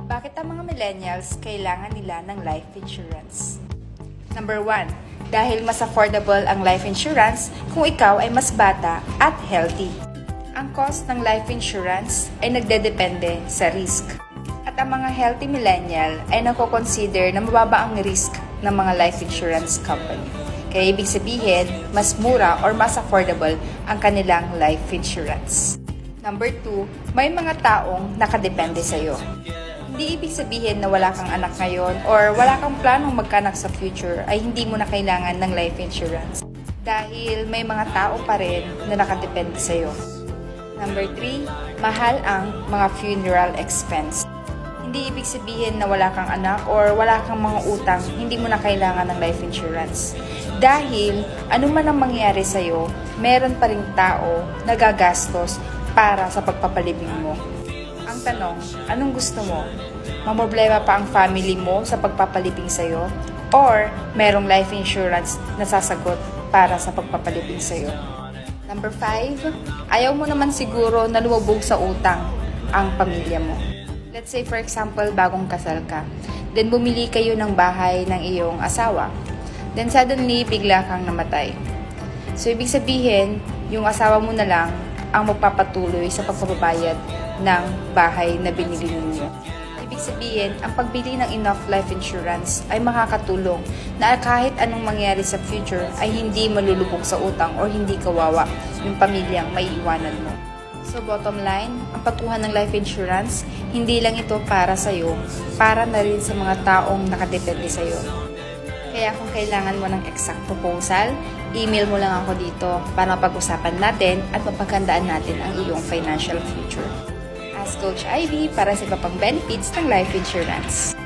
Bakit ang mga millennials kailangan nila ng life insurance? Number 1. Dahil mas affordable ang life insurance kung ikaw ay mas bata at healthy. Ang cost ng life insurance ay nagdedepende sa risk. At ang mga healthy millennial ay nako-consider na mababa ang risk ng mga life insurance company. Kaya ibig sabihin, mas mura or mas affordable ang kanilang life insurance. Number 2, may mga taong nakadepende sa'yo. Hindi ibig sabihin na wala kang anak ngayon or wala kang planong magkanak sa future ay hindi mo na kailangan ng life insurance. Dahil may mga tao pa rin na nakadepende sa'yo. Number 3, mahal ang mga funeral expense. Hindi ibig sabihin na wala kang anak or wala kang mga utang, hindi mo na kailangan ng life insurance. Dahil anuman ang mangyari sa'yo, meron pa rin tao na gagastos para sa pagpapalibing mo. Ang tanong, anong gusto mo? Mamroblema pa ang family mo sa pagpapalibing sa'yo? Or merong life insurance na sasagot para sa pagpapalibing sa'yo? Number 5, ayaw mo naman siguro na lumubog sa utang ang pamilya mo. Let's say for example, bagong kasal ka. Then bumili kayo ng bahay ng iyong asawa. Then suddenly, bigla kang namatay. So ibig sabihin, yung asawa mo na lang ang magpapatuloy sa pagpapabayad ng bahay na binili ninyo. Ibig sabihin, ang pagbili ng enough life insurance ay makakatulong na kahit anong mangyari sa future ay hindi malulubog sa utang or hindi kawawa yung pamilyang may iwanan mo. So bottom line, ang pagkuha ng life insurance, hindi lang ito para sa'yo, para na rin sa mga taong nakadepende sa'yo. Kaya kung kailangan mo ng exact proposal, email mo lang ako dito para mapag-usapan natin at mapaghandaan natin ang iyong financial future. Ask Coach Ivy para sa iba pang benefits ng life insurance.